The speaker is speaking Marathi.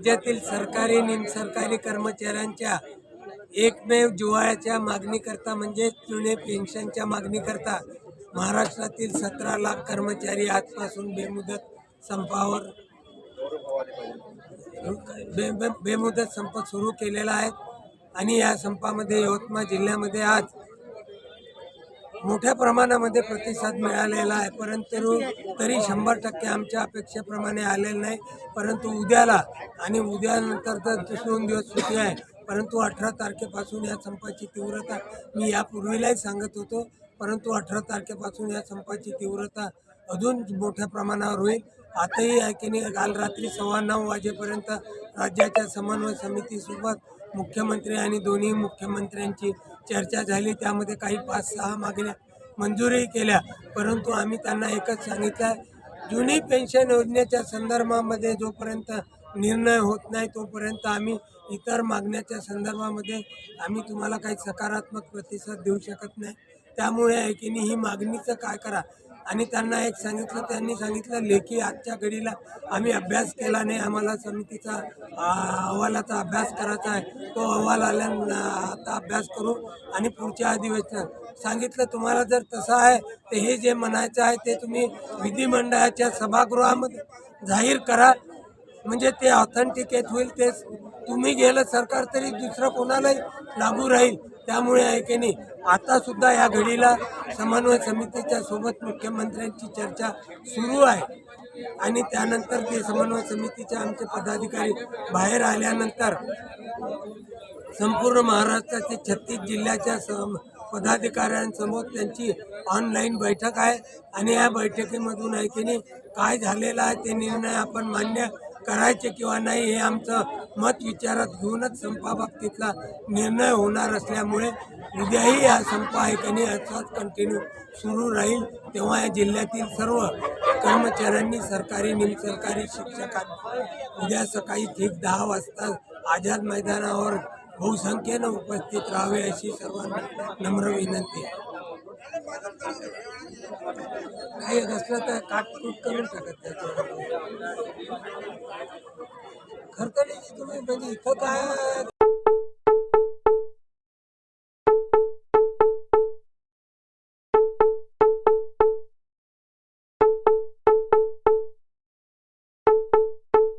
राज्यातील सरकारी निमसरकारी कर्मचाऱ्यांच्या एकमेव जिवाळ्याच्या मागणीकरता म्हणजे जुने पेन्शनच्या मागणीकरता महाराष्ट्रातील सतरा लाख कर्मचारी आजपासून बेमुदत संपावर बे बे- बेमुदत संप सुरू केलेला आहे. आणि या संपामध्ये यवतमाळ जिल्ह्यामध्ये आज मोठ्या प्रमाणामध्ये प्रतिसाद मिळालेला आहे. परंतु तरी शंभर टक्के आमच्या अपेक्षेप्रमाणे आलेलं नाही. परंतु उद्याला आणि उद्यानंतर तर दोन दिवस सुट्टी आहे. परंतु अठरा तारखेपासून या संपाची तीव्रता मी यापूर्वीलाही सांगत होतो. परंतु अठरा तारखेपासून या संपाची तीव्रता अजून मोठ्या प्रमाणावर होईल. आताही आहे की नाही काल रात्री सव्वा नऊ वाजेपर्यंत राज्याच्या समन्वय समितीसोबत मुख्यमंत्री आणि दोन्ही मुख्यमंत्र्यांची चर्चा झाली. त्यामध्ये काही पाच सहा मागण्या मंजूरही केल्या. परंतु आम्ही त्यांना एकच सांगितलं आहे जुनी पेन्शन योजनेच्या संदर्भामध्ये जोपर्यंत निर्णय होत नाही तोपर्यंत आम्ही इतर मागण्याच्या संदर्भामध्ये आम्ही तुम्हाला काही सकारात्मक प्रतिसाद देऊ शकत नाही. त्यामुळे आहे की ही मागणीचं काय करा? आणि त्यांना एक सांगितलं त्यांनी सांगितलं लेखी आजच्या घडीला आम्ही अभ्यास केला नाही. आम्हाला समितीचा अहवालाचा अभ्यास करायचा आहे. तो अहवाल आल्यानं आता अभ्यास करू आणि पुढच्या अधिवेशनात सांगितलं तुम्हाला जर तसं आहे तर हे जे म्हणायचं आहे ते तुम्ही विधिमंडळाच्या सभागृहामध्ये जाहीर करा. म्हणजे ते ऑथेंटिकेट होईल तेच तुम्ही गेलं सरकार तरी दुसरं कोणालाही लागू राहील. त्यामुळे आहे की नाही आता सुद्धा या घडीला समन्वय समितीच्या सोबत मुख्यमंत्र्यांची चर्चा सुरू आहे. आणि त्यानंतर ते समन्वय समितीचे आमचे पदाधिकारी बाहेर आल्यानंतर संपूर्ण महाराष्ट्राचे छत्तीस जिल्ह्याच्या सम पदाधिकाऱ्यांसमोर त्यांची ऑनलाईन बैठक आहे. आणि या बैठकीमधून आहे की नाही काय झालेलं आहे ते निर्णय आपण मान्य करायचे किंवा नाही हे आमचं मत विचारात घेऊनच संपाबाबतीतला निर्णय होणार असल्यामुळे उद्याही हा संप ऐकणे असाच कंटिन्यू सुरू राहील. तेव्हा या जिल्ह्यातील सर्व कर्मचाऱ्यांनी सरकारी निमसरकारी शिक्षकांनी उद्या सकाळी ठीक दहा वाजता आझाद मैदानावर बहुसंख्येनं उपस्थित राहावे अशी सर्वांना नम्र विनंती आहे. काही असलं तर काटकूट करून टाकत त्याच्यावर खरतडीची तुम्ही म्हणजे इथं काय